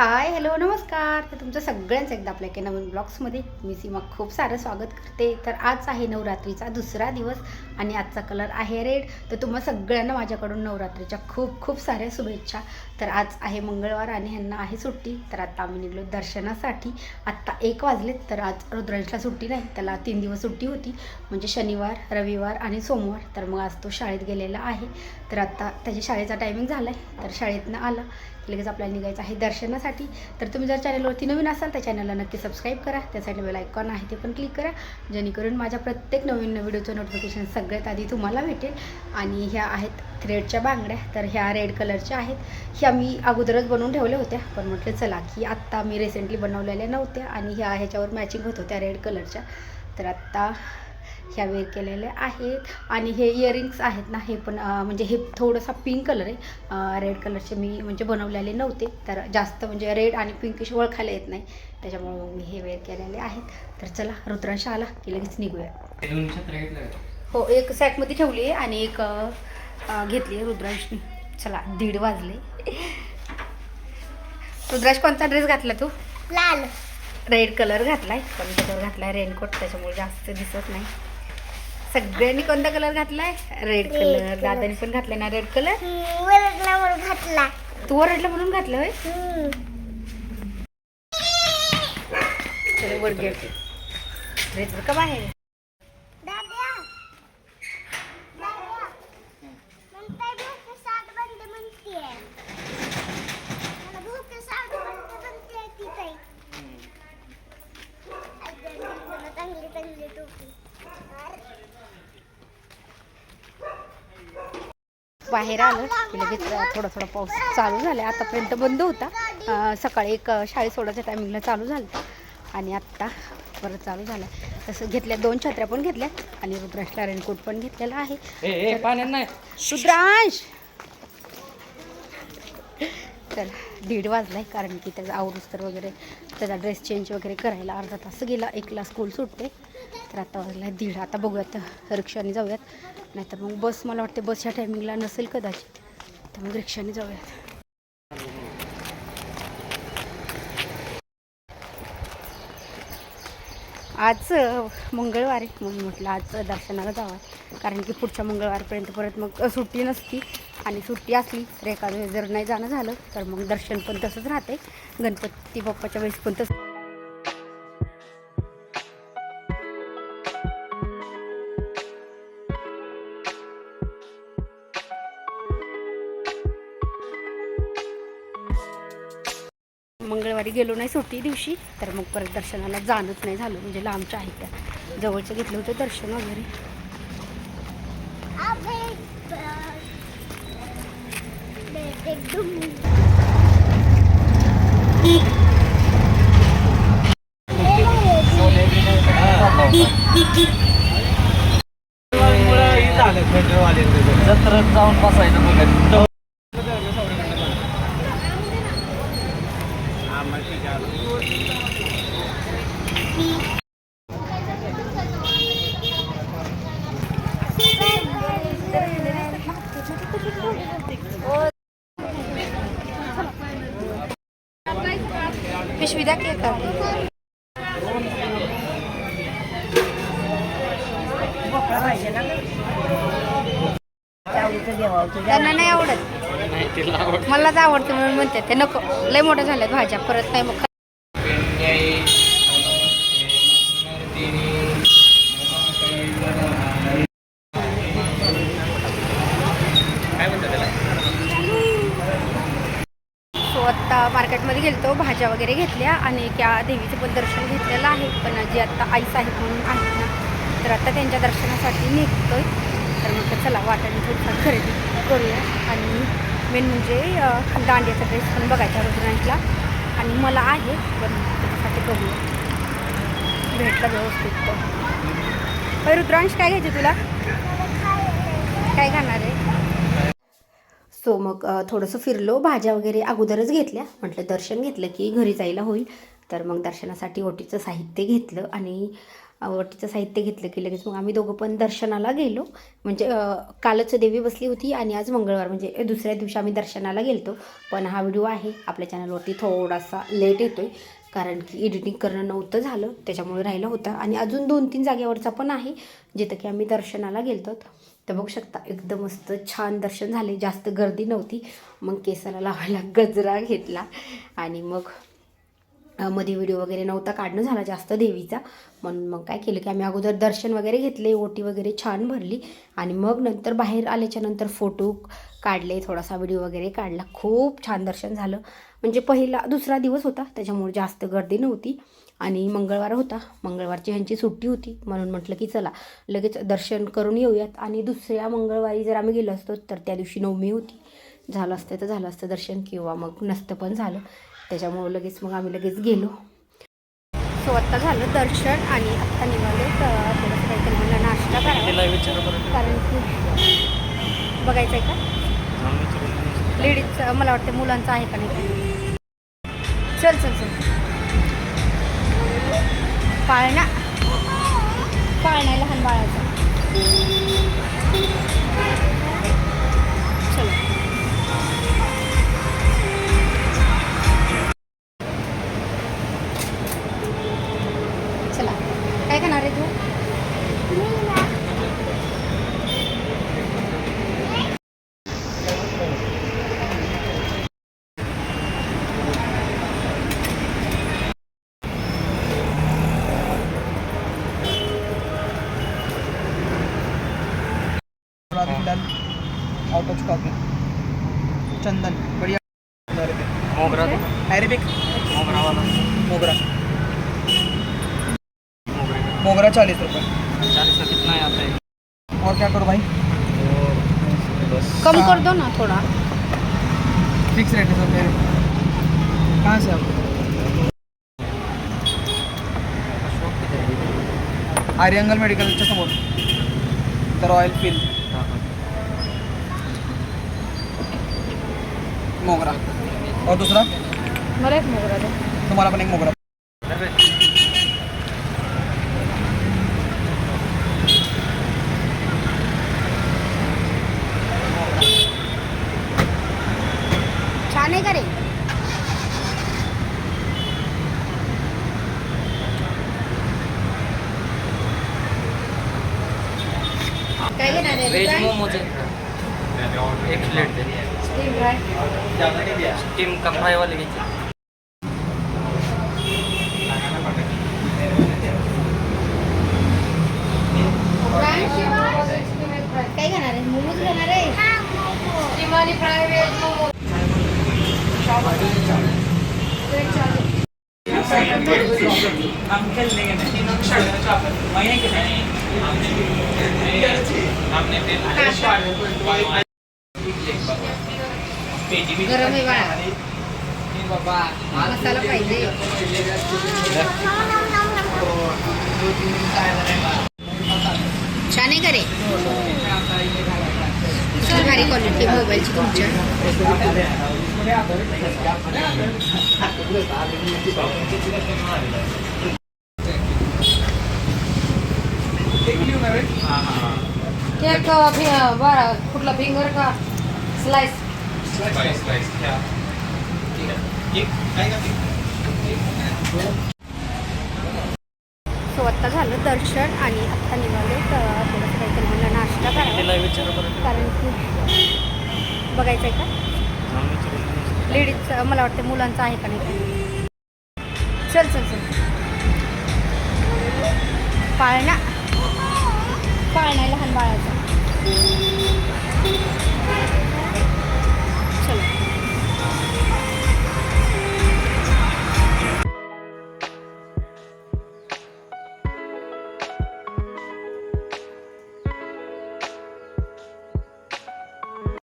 Hi hello नमस्कार. तर तुमचं सगळ्यांचं एकदा आपल्या एका नवीन ब्लॉग्समध्ये मी सीमा खूप सारं स्वागत करते. तर आज आहे नवरात्रीचा दुसरा दिवस आणि आजचा कलर आहे रेड. तर तुम्हा सगळ्यांना माझ्याकडून नवरात्रीच्या खूप खूप साऱ्या शुभेच्छा. तर आज आहे मंगळवार आणि ह्यांना आहे सुट्टी. तर आता आम्ही निघलो दर्शनासाठी. आत्ता एक वाजलेत तर आज रुद्रांशला सुट्टी नाही. त्याला तीन दिवस सुट्टी होती. म्हणजे शनिवार रविवार आणि सोमवार. तर मग आज तो शाळेत गेलेला आहे. तर आत्ता त्याच्या शाळेचा टायमिंग झाला आहे तर शाळेतनं आला. लगेच आपल्याला निघायचं आहे दर्शनासाठी. तर तुम्ही जर चॅनलवरती नवीन असाल तर चॅनलला नक्की सबस्क्राईब करा. त्यासाठी बेल आयकॉन आहे ते पण क्लिक करा. जेणेकरून माझ्या प्रत्येक नवीन व्हिडिओचं नोटिफिकेशन सगळ्यात आधी तुम्हाला भेटेल. आणि ह्या आहेत थ्रेडच्या बांगड्या. तर ह्या रेड कलरच्या आहेत. ह्या मी अगोदरच बनवून ठेवल्या होत्या. पण म्हटलं चला की आत्ता मी रिसेंटली बनवलेल्या नव्हत्या. आणि ह्या ह्याच्यावर मॅचिंग होत होत्या रेड कलरच्या तर आत्ता ह्या वेअर केलेल्या आहेत. आणि हे इयरिंग्स आहेत ना हे पण म्हणजे हे थोडंसा पिंक कलर आहे. रेड कलरचे मी म्हणजे बनवलेले नव्हते. तर जास्त म्हणजे रेड आणि पिंकिश ओळखायला येत नाही. त्याच्यामुळे मी हे वेअर केलेले आहेत. तर चला रुद्रांश आला की लगेच निघूया? हो एक सॅकमध्ये ठेवली आहे आणि एक घेतली आहे रुद्रांशनी. चला दीड वाजले. रुद्रांश कोणता ड्रेस घातला तू? लाल. रेड कलर घातलाय. पण कलर घातलाय रेनकोट त्याच्यामुळे जास्त दिसत नाही. सगळ्यांनी कोणता कलर घातलाय? Red colour. दादानी पण घातलाय ना रेड कलर घातला. तू ओरडला म्हणून घातलं होय? वर घे. ड्रेस का बाहेर? बाहेर आलं की लगेच थोडा थोडा पाऊस चालू झाला. आतापर्यंत बंद होता. सकाळी एक शाळेत सोडायच्या टायमिंगला चालू झाला आणि आत्ता परत चालू झाला. तसं घेतल्या दोन छत्र्या पण घेतल्या आणि रुद्रांशला रेनकोट पण घेतलेला आहे. रुद्रांश तर दीड वाजलाय कारण की त्याचा आवरुस्तर वगैरे त्याचा ड्रेस चेंज वगैरे करायला अर्धा तास गेला. एकला स्कूल सुटते. तर आता वाजला दीड. आता बघूयात रिक्षाने जाऊयात. नाहीतर मग बस मला वाटते बसच्या टायमिंगला नसेल कदाचित. तर मग रिक्षाने जाऊयात. आज मंगळवार आहे म्हणून म्हटलं आज दर्शनाला जावं. कारण की पुढच्या मंगळवारपर्यंत परत मग सुट्टी नसती. आणि सुट्टी असली तर एखाद्या जर नाही जाणं झालं तर मग दर्शन पण तसंच राहते गणपती बाप्पाच्या वेळेस पण तसं मंगळवारी गेलो नाही सुट्टी दिवशी तर मग परत दर्शनाला जाणंच नाही झालं. म्हणजे लांबच्या आहेत त्या. जवळचं घेतलं होतं दर्शन वगैरे. अबे जाऊन बसायचं. द्या की एखादी. त्यांना नाही आवडत. नाही तिला आवड मलाच आवडते म्हणून म्हणते ते नको. लय मोठ्या झाल्यात भाज्या परत नाही मग काय म्हणतात त्याला सो आत्ता मार्केटमध्ये गेलतो भाज्या वगैरे घेतल्या आणि त्या देवीचं पण दर्शन घेतलेलं आहे. पण जी आत्ता आईस आहेत म्हणून आहेत ना तर आता त्यांच्या दर्शनासाठी निघतोय. तर म्हटलं चला वाटाणे थोडीफार खरेदी करूया. आणि मेन म्हणजे दांड्याचा दांडियाचा ड्रेस पण बघायचा रुद्रांशला. आणि मला आहे पण त्याच्यासाठी बघूया. भेटला व्यवस्थित तर रुद्रांश काय घ्यायचे तुला? काय खाणार आहे? सो मग थोडंसं फिरलो. भाज्या वगैरे अगोदरच घेतल्या. म्हटलं दर्शन घेतलं की घरी जायला होईल. तर मग दर्शनासाठी ओटीचं साहित्य घेतलं आणि ओटीचं साहित्य घेतलं की लगेच मग आम्ही दोघं पण दर्शनाला गेलो. म्हणजे कालच देवी बसली होती आणि आज मंगळवार. म्हणजे दुसऱ्या दिवशी आम्ही दर्शनाला गेलतो. पण हा व्हिडिओ आहे. आपल्या चॅनलवरती थोडासा लेट येतो आहे कारण की एडिटिंग करणं नव्हतं झालं. त्याच्यामुळे राहिलं होतं. आणि अजून दोन तीन जागेवरचा पण आहे. जिथं की आम्ही दर्शनाला गेलतो. तर बघू शकता एकदम मस्त छान दर्शन झाले. जास्त गर्दी नव्हती. मग केसाला लावायला गजरा घेतला. आणि मग मध्ये व्हिडिओ वगैरे नव्हता. काढणं झाला जास्त देवीचा. म्हणून मग काय केलं की आम्ही अगोदर दर्शन वगैरे घेतले. ओटी वगैरे छान भरली. आणि मग नंतर बाहेर आल्याच्यानंतर फोटो काढले. थोडासा व्हिडिओ वगैरे काढला. खूप छान दर्शन झालं. म्हणजे पहिला दुसरा दिवस होता. त्याच्यामुळे जास्त गर्दी नव्हती. आणि मंगळवार होता. मंगळवारची ह्यांची सुट्टी होती. म्हणून म्हटलं की चला लगेच दर्शन करून येऊयात. आणि दुसऱ्या मंगळवारी जर आम्ही गेलो असतो तर त्या दिवशी नवमी होती. झालं असतं तर झालं असतं दर्शन किंवा मग नसतं पण झालं. त्याच्यामुळं लगेच मग आम्ही लगेच गेलो. सो आत्ता झालं दर्शन आणि आत्ता निघालो तर थोडंसं काहीतरी मला नाश्ता करावा. बरं कारण की बघायचं आहे का? लेडीजचं मला वाटतं मुलांचं आहे का नाही? चल चल चल. पाळणा. पाळणा लहान बाळाचा. मोगरा. मोगरे चालीस रुपये. चालीस का कितना आता है और क्या करो भाई? बस कम कर दो ना थोड़ा. फिक्स रेट है सर. मेरे कहाँ से आप? आर्यंगल मेडिकलच्या समोर द रॉयल फ़ील्ड. हाँ, हाँ. मोगरा. और दूसरा? मला एक मोगरा दे. तुम्हाला पण एक मोगरा. अरे, छान आहे का रे? काय घेणार आहे? व्हेज काय? मोमोज आहे एक प्लेट दे Steam fry. स्टीम का फ्राय वाले घ्यायचे. काय घेणार आहे? मोमोज घेणार आहे? फ्राय व्हेज गरम आहे बाळा. मसाला पाहिजे. छान आहे का रे? किती भारी क्वालिटी मोबाईलची तुमच्या केक बरं कुठला फिंगर का? स्लाइस स्लाइस काय सो आत्ता झालं दर्शन आणि आत्ता निघालो तर थोडंसं काहीतरी मला नाश्ता करावा. बरं कारण की बघायचं आहे का? लेडीजचं मला वाटतं मुलांचं आहे का नाही? चल चल चल. पाळणा. पाळणा लहान बाळाचा.